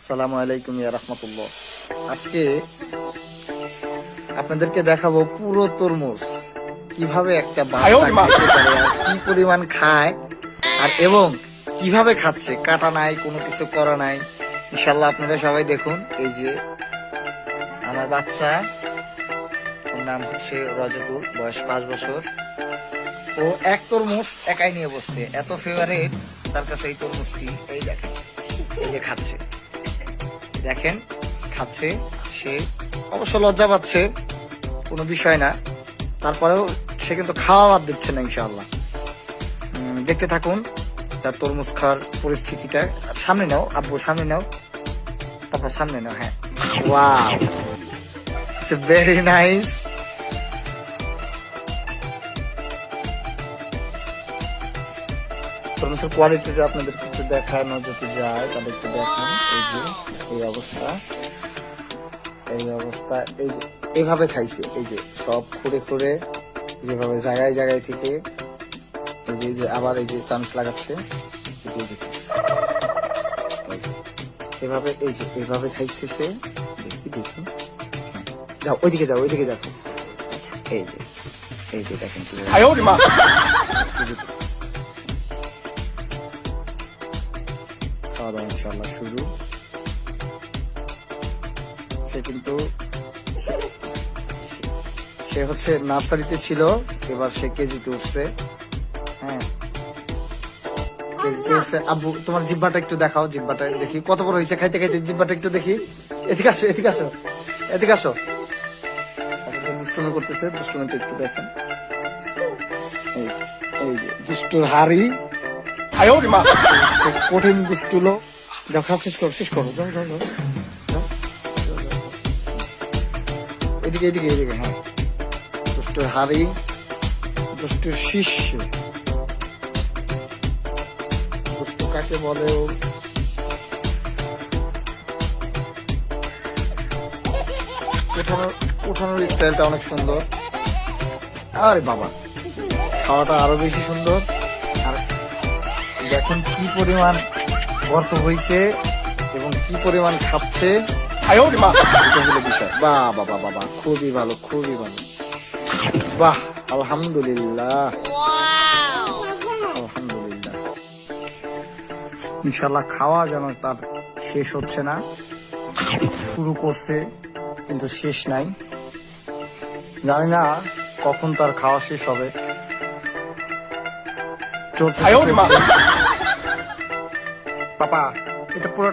আসসালামু আলাইকুম ইয়া রাহমাতুল্লাহ। আজকে আপনাদেরকে দেখাবো পুরো তরমুজ। কীভাবে একটা বাচ্চা কি পরিমাণ খায় আর এবং কীভাবে খাচ্ছে কাটা নাই কোনো কিছু করা নাই। ইনশাল্লাহ আপনারা সবাই দেখুন। এই যে আমার বাচ্চা ওর নাম হচ্ছে রজতুল বয়স পাঁচ বছর। ও এক তরমুজ একাই নিয়ে বসছে। এত ফেভারিট তার কাছে এই তরমুজটি এই দেখেন এই যে খাচ্ছে। দেখেন, খাচ্ছে, সে অবশ্য লজ্জা পাচ্ছে, কোনো বিষয় না। তারপরেও সে কিন্তু খাওয়া বাদ দিচ্ছে না, ইনশাআল্লাহ। দেখতে থাকুন, তার তরমুজ খাওয়ার পরিস্থিতিটা। সামনে নাও, আব্বু, সামনে নাও। তারপর সামনে নাও হ্যাঁ। ইটস ভেরি নাইস তরমুজের কোয়ালিটিটা আপনাদের একটু দেখানো যদি যায় তাহলে একটু দেখান এই যে এই অবস্থা এই অবস্থা এই যে এইভাবে খাইছে এই যে সব খুঁড়ে খুঁড়ে যেভাবে জায়গায় জায়গায় থেকে এই যে যে আবার এই যে চান্স লাগাচ্ছে যে এই যে এভাবে খাইছে সে দেখি দেখি যাও ওইদিকে যাও ওইদিকে দেখো এই যে এই যে দেখেন খাওয়া ইনশাল্লাহ শুরু। সে কিন্তু সে হচ্ছে নার্সারিতে ছিল, এবার সে হ্যাঁ। কেজিতে উঠছে। আব্বু, তোমার জিব্বাটা একটু দেখাও, জিব্বাটা দেখি। কত বড় হয়েছে? খাইতে খাইতে জিব্বাটা একটু দেখি। এদিকে আসো এদিকে আসো এদিকে আসো। দুষ্টুমি করতেছে, দুষ্টুমিটা একটু দেখেন। এই যে, দুষ্টুর হাড়ি। আয় ওরে মা। কঠিন দুষ্টুল। যাও খাওয়া শেষ করো শেষ করো এদিকে এদিকে এদিকে হ্যাঁ। দুষ্টুর হাড়ি, দুষ্টুর শিষ্য। দুষ্টু কাকে বলে ও? উঠানোর উঠানোর স্টাইলটা অনেক সুন্দর। আরে বাবা, খাওয়াটা আরও বেশি সুন্দর। দেখুন কি পরিমাণ গর্ত হয়েছে এবং কি পরিমাণ খাচ্ছে। বিষয়। বাহ বাবা বাবা খুবই ভালো খুবই ভালো। বাহ আলহামদুলিল্লাহ। আলহামদুলিল্লাহ। ইনশাল্লাহ খাওয়া যেন তার শেষ হচ্ছে না। শুরু করছে কিন্তু শেষ নাই। জানি না কখন তার খাওয়া শেষ হবে। চোর 哎呦我的妈！爸爸，你这不知道。